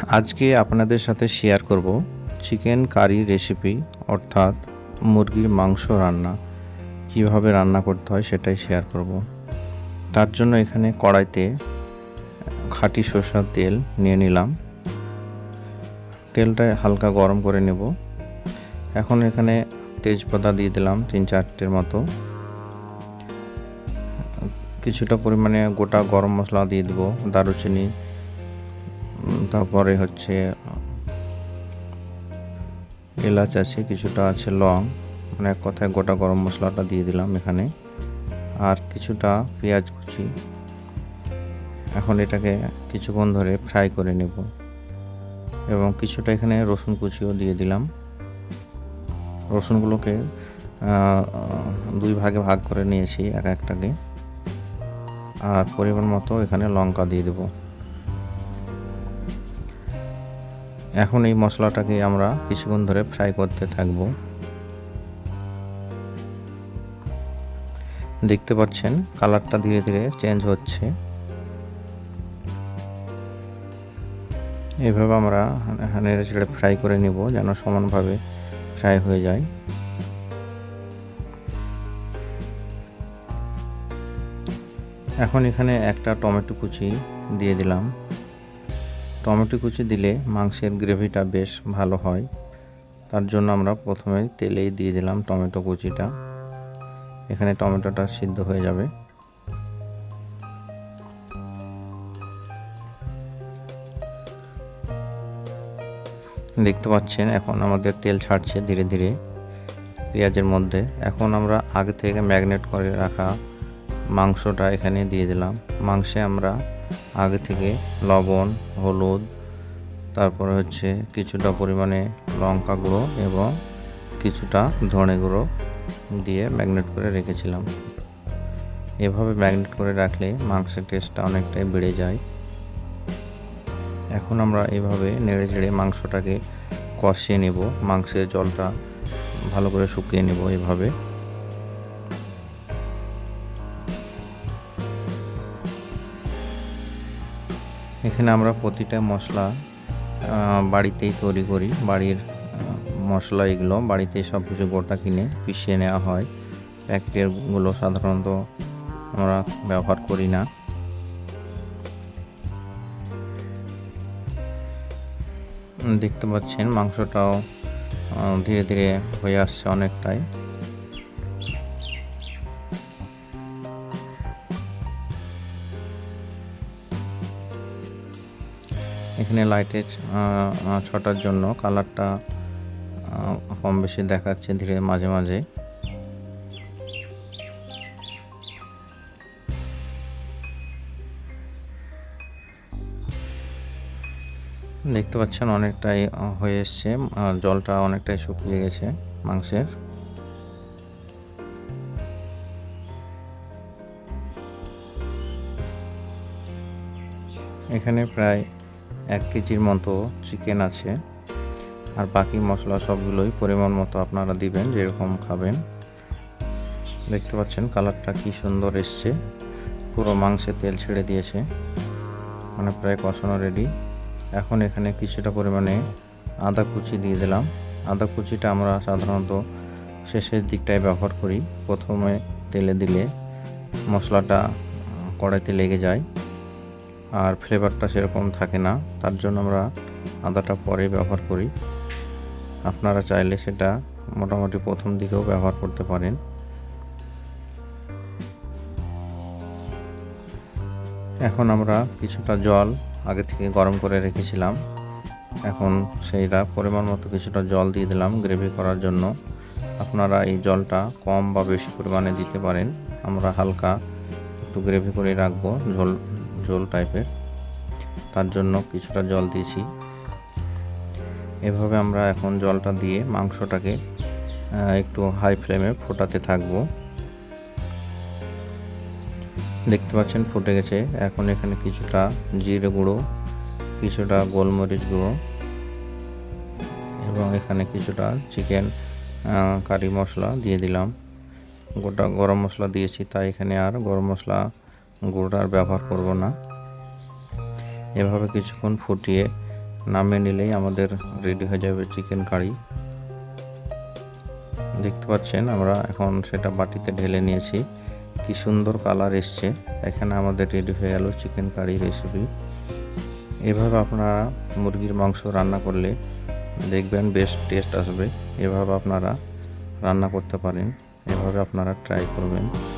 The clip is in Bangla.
আজকে আপনাদের সাথে শেয়ার করব চিকেন কারি রেসিপি অর্থাৎ মুরগির মাংস রান্না। কীভাবে রান্না করতে হয় সেটাই শেয়ার করব। তার জন্য এখানে কড়াইতে খাঁটি সরষার তেল নিয়ে নিলাম। তেলটা হালকা গরম করে নেব। এখন এখানে তেজপাতা দিয়ে দিলাম তিন চারটের মতো। কিছুটা পরিমাণে গোটা গরম মশলা দিয়ে দেবো, দারুচিনি তারপরে হচ্ছে, এলাচ আছে, কিছুটা আছে, লং। মানে এক কথায় গোটা গরম মশলাটা দিয়ে দিলাম এখানে। আর কিছুটা পেঁয়াজ কুচি। এখন এটাকে কিছুক্ষণ ধরে ফ্রাই করে নেব। এবং কিছুটা এখানে রসুন কুচিও দিয়ে দিলাম। রসুনগুলোকে দুই ভাগে ভাগ করে নিয়েছি এক একটাকে। আর পরিমাণ মতো এখানে লঙ্কা দিয়ে দেবো। এখন এই মশলাটাকে আমরা কিছুক্ষণ ধরে ফ্রাই করতে থাকব। দেখতে পাচ্ছেন, কালারটা ধীরে ধীরে চেঞ্জ হচ্ছে। এভাবে আমরা নেড়ে ছেড়ে ফ্রাই করে নিব যেন সমানভাবে ফ্রাই হয়ে যায়। এখন এখানে একটা টমেটো কুচি দিয়ে দিলাম। টমেটো কুচি দিলে মাংসের গ্রেভিটা বেশ ভালো হয়। তার জন্য আমরা প্রথমে তেলেই দিয়ে দিলাম টমেটো কুচিটা। এখানে টমেটোটা সিদ্ধ হয়ে যাবে। দেখতে পাচ্ছেন, এখন আমাদের তেল ছাড়ছে ধীরে ধীরে পেঁয়াজের মধ্যে। এখন আমরা আগে থেকে ম্যাগনেট করে রাখা মাংসটা এখানে দিয়ে দিলাম। মাংসে আমরা আগে থেকে লবণ, হলুদ, তারপরে হচ্ছে কিছুটা পরিমাণে লঙ্কা গুঁড়ো এবং কিছুটা ধনে গুঁড়ো দিয়ে ম্যাগনেট করে রেখেছিলাম। এভাবে ম্যাগনেট করে রাখলে মাংসের টেস্টটা অনেকটাই বেড়ে যায়। এখন আমরা এভাবে নেড়ে চেড়ে মাংসটাকে কষিয়ে নেব। মাংসের জলটা ভালো করে শুকিয়ে নেব এভাবে। এখানে আমরা প্রতিটা মশলা বাড়িতেই তৈরি করি। বাড়ির মশলা এগুলো বাড়িতেই সব কিছু গোটা কিনে পিষিয়ে নেওয়া হয়। প্যাকেটেরগুলো সাধারণত আমরা ব্যবহার করি না। দেখতে পাচ্ছেন মাংসটাও ধীরে ধীরে হয়ে আসছে অনেকটাই। এখানে লাইটের ছটার জন্য কালারটা কম বেশি দেখাচ্ছে ধীরে মাঝে মাঝে। দেখতে পাচ্ছেন অনেকটাই হয়ে এসছে জলটা অনেকটাই শুকিয়ে গেছে মাংসের। এখানে প্রায় এক কেজির মতো চিকেন আছে। আর বাকি মশলা সবগুলোই পরিমাণ মতো আপনারা দিবেন, যেরকম খাবেন। দেখতে পাচ্ছেন কালারটা কি সুন্দর এসছে। পুরো মাংসে তেল ছেড়ে দিয়েছে। মানে প্রায় কষানো রেডি এখন এখানে কিছুটা পরিমাণে আদা কুচি দিয়ে দিলাম। আদা কুচিটা আমরা সাধারণত শেষের দিকটায় ব্যবহার করি। প্রথমে তেলে দিলে মশলাটা কড়াইতে লেগে যায়। আর ফ্লেভারটা সেরকম থাকে না। তার জন্য আমরা আদাটা পরে ব্যবহার করি। আপনারা চাইলে সেটা মোটামুটি প্রথম দিকেও ব্যবহার করতে পারেন। এখন আমরা কিছুটা জল আগে থেকে গরম করে রেখেছিলাম। এখন সেইটা পরিমাণ মতো কিছুটা জল দিয়ে দিলাম গ্রেভি করার জন্য। আপনারা এই জলটা কম বা বেশি পরিমাণে দিতে পারেন। আমরা হালকা একটু গ্রেভি করে রাখব। ঝোল ঝোল টাইপের তার জন্য কিছুটা জল দিয়েছি। এভাবে আমরা এখন জলটা দিয়ে মাংসটাকে একটু হাই ফ্লেমে ফোটাতে থাকব। দেখতে পাচ্ছেন ফুটে গেছে। এখন এখানে কিছুটা জিরে গুঁড়ো, কিছুটা গোলমরিচ গুঁড়ো এবং এখানে কিছুটা চিকেন কারি মশলা দিয়ে দিলাম। গোটা গরম মশলা দিয়েছি, তাই এখানে আর গরম মশলা গুঁড়ো আর ব্যবহার করব না। এভাবে কিছুক্ষণ ফুটিয়ে নামিয়ে নিলেই আমাদের রেডি হয়ে যাবে চিকেন কারি। দেখতে পাচ্ছেন, আমরা এখন সেটা বাটিতে ঢেলে নিয়েছি। কি সুন্দর কালার এসছে। এখানে আমাদের রেডি হয়ে গেল চিকেন কারি রেসিপি এভাবে আপনারা মুরগির মাংস রান্না করলে দেখবেন বেশ টেস্ট আসবে। এভাবে আপনারা রান্না করতে পারেন। এভাবে আপনারা ট্রাই করবেন।